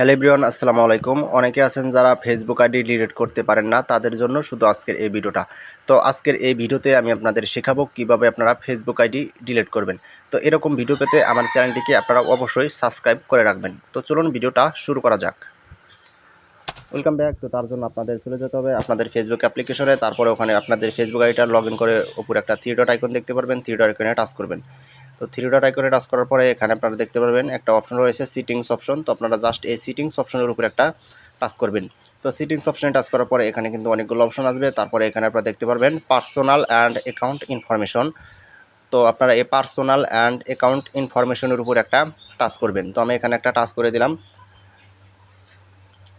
Hello everyone, আসসালামু আলাইকুম। অনেকে আছেন যারা ফেসবুক আইডি ডিলিট করতে পারেন না, তাদের জন্য শুধু আজকের এই ভিডিওটা। তো আজকের এই ভিডিওতে আমি আপনাদের শেখাবো কীভাবে আপনারা ফেসবুক আইডি ডিলিট করবেন। তো এরকম ভিডিও পেতে আমার চ্যানেলটিকে আপনারা অবশ্যই সাবস্ক্রাইব করে রাখবেন। তো চলুন ভিডিওটা শুরু করা যাক। ওয়েলকাম ব্যাক তো তার জন্য আপনাদের চলে যেতে হবে আপনাদের ফেসবুক অ্যাপ্লিকেশনে তারপরে ওখানে আপনাদের ফেসবুক আইডিটা লগ ইন করে উপরে একটা ডট আইকন দেখতে পারবেন। থিয়েটার আইকনে টাচ করবেন। তো থ্রি ডট আইকনে টাচ করার পরে এখানে আপনারা দেখতে পারবেন একটা অপশন রয়েছে সিটিংস অপশন তো আপনারা জাস্ট এই সিটিংস অপশনের উপরে একটা টাচ করবেন। তো সিটিংস অপশনে টাচ করার পরে এখানে কিন্তু অনেকগুলো অপশন আসবে। তারপরে এখানে আপনারা দেখতে পারবেন পার্সোনাল অ্যান্ড অ্যাকাউন্ট ইনফরমেশন তো আপনারা এই পার্সোনাল অ্যান্ড অ্যাকাউন্ট ইনফরমেশনের উপর একটা টাচ করবেন। তো আমি এখানে একটা টাচ করে দিলাম।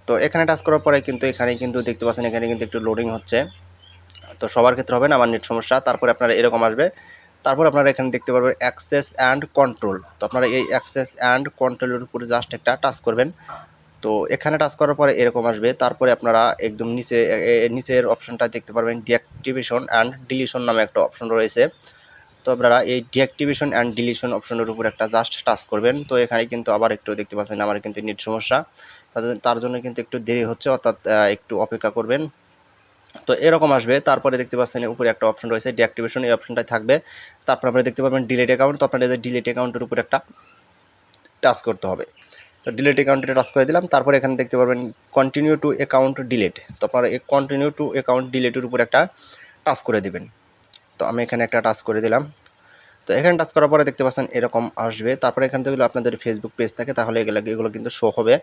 তো এখানে টাচ করার পরে কিন্তু এখানে কিন্তু দেখতে পাচ্ছেন, এখানে কিন্তু একটু লোডিং হচ্ছে। তো সবার ক্ষেত্রে হবে না, আমার নেট সমস্যা। তারপরে আপনারা এরকম আসবে তারপর আপনারা এখানে দেখতে পারবেন অ্যাক্সেস অ্যান্ড কন্ট্রোল তো আপনারা এই অ্যাক্সেস অ্যান্ড কন্ট্রোলের উপরে জাস্ট একটা টাচ করবেন। তো এখানে টাচ করার পরে এরকম আসবে। তারপরে আপনারা একদম নিচে নিচের অপশনটা দেখতে পারবেন ডিঅ্যাক্টিভেশন অ্যান্ড ডিলিশন নামে একটা অপশন রয়েছে। তো আপনারা এই ডিঅ্যাক্টিভেশন অ্যান্ড ডিলিশন অপশনের উপর একটা জাস্ট টাচ করবেন। তো এখানে কিন্তু আবার একটু দেখতে পাচ্ছেন, আমার কিন্তু নেট সমস্যা। তার জন্য কিন্তু একটু দেরি হচ্ছে, অর্থাৎ একটু অপেক্ষা করবেন। তো এরকম আসবে। তারপরে দেখতে পাচ্ছেন উপরে একটা অপশন রয়েছে ডিঅ্যাক্টিভেশন এই অপশনটাই থাকবে। তারপর আপনারা দেখতে পাবেন ডিলেট অ্যাকাউন্ট তো আপনাদের ডিলেট অ্যাকাউন্টের উপর একটা টাচ করতে হবে। তো ডিলেট অ্যাকাউন্টে টাচ করে দিলাম, তারপরে এখানে দেখতে পারবেন কন্টিনিউ টু অ্যাকাউন্ট ডিলেট তো আপনারা কন্টিনিউ টু অ্যাকাউন্ট ডিলেটের উপর একটা টাচ করে দেবেন। তো আমি এখানে একটা টাচ করে দিলাম। তো এখানে টাচ করার পরে দেখতে পাচ্ছেন এরকম আসবে। তারপরে এখান থেকে আপনাদের ফেসবুক পেজ থাকে, তাহলে এগুলো এগুলো কিন্তু শো হবে।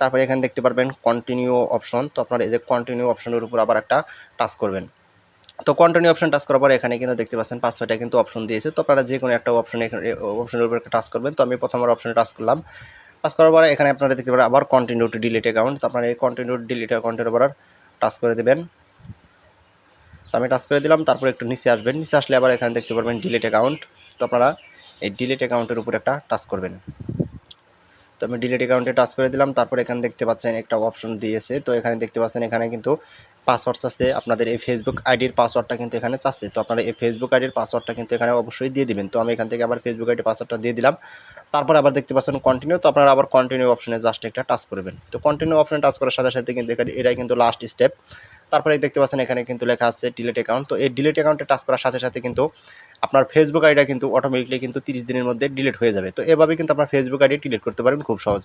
তারপরে এখানে দেখতে পারবেন কন্টিনিউ অপশন তো আপনারা এই যে কন্টিনিউ অপশনের উপর আবার একটা টাচ করবেন। তো কন্টিনিউ অপশন টাচ করার পরে এখানে কিন্তু দেখতে পাচ্ছেন পাঁচ ছয়টা কিন্তু অপশন দিয়েছে। তো আপনারা যে কোনো একটা অপশন এখানে অপশনের উপর একটা টাচ করবেন। তো আমি প্রথমবার অপশনে টাচ করলাম। টাচ করার পরে এখানে আপনারা দেখতে পারেন আবার কন্টিনিউ টু ডিলিট অ্যাকাউন্ট তো আপনারা এই কন্টিনিউ ডিলিট অ্যাকাউন্টের উপর টাচ করে দেবেন। তো আমি টাচ করে দিলাম, তারপর একটু নিচে আসবেন। নিচে আসলে আবার এখানে দেখতে পারবেন ডিলিট অ্যাকাউন্ট তো আপনারা এই ডিলেট অ্যাকাউন্টের উপর একটা টাচ করবেন। তো আমি ডিলেট অ্যাকাউন্টে টাচ করে দিলাম, তারপর এখানে দেখতে পাচ্ছেন একটা অপশন দিয়েছে। তো এখানে দেখতে পাচ্ছেন এখানে কিন্তু পাসওয়ার্ডস আছে আপনাদের এই ফেসবুক আইডির পাসওয়ার্ডটা কিন্তু এখানে চাচ্ছে। তো আপনারা এই ফেসবুক আইডির পাসওয়ার্ডটা কিন্তু এখানে অবশ্যই দিয়ে দিবেন। তো আমি এখান থেকে আবার ফেসবুক আইডির পাসওয়ার্ডটা দিয়ে দিলাম। তারপর আবার দেখতে পাচ্ছেন কন্টিনিউ তো আপনারা আবার কন্টিনিউ অপশনে জাস্ট একটা টাচ করবেন। তো কন্টিনিউ অপশনে টাচ করার সাথে সাথে কিন্তু এখানে এটাই কিন্তু লাস্ট স্টেপ তারপরে দেখতে পাচ্ছেন এখানে কিন্তু লেখা আছে ডিলেট অ্যাকাউন্ট তো এই ডিলেট অ্যাকাউন্টে টাচ করার সাথে সাথে কিন্তু আপনার ফেসবুক আইডিটা কিন্তু অটোমেটিকলি কিন্তু তিরিশ দিনের মধ্যে ডিলিট হয়ে যাবে। তো এভাবে কিন্তু আপনার ফেসবুক আইডি ডিলিট করতে পারেন খুব সহজ।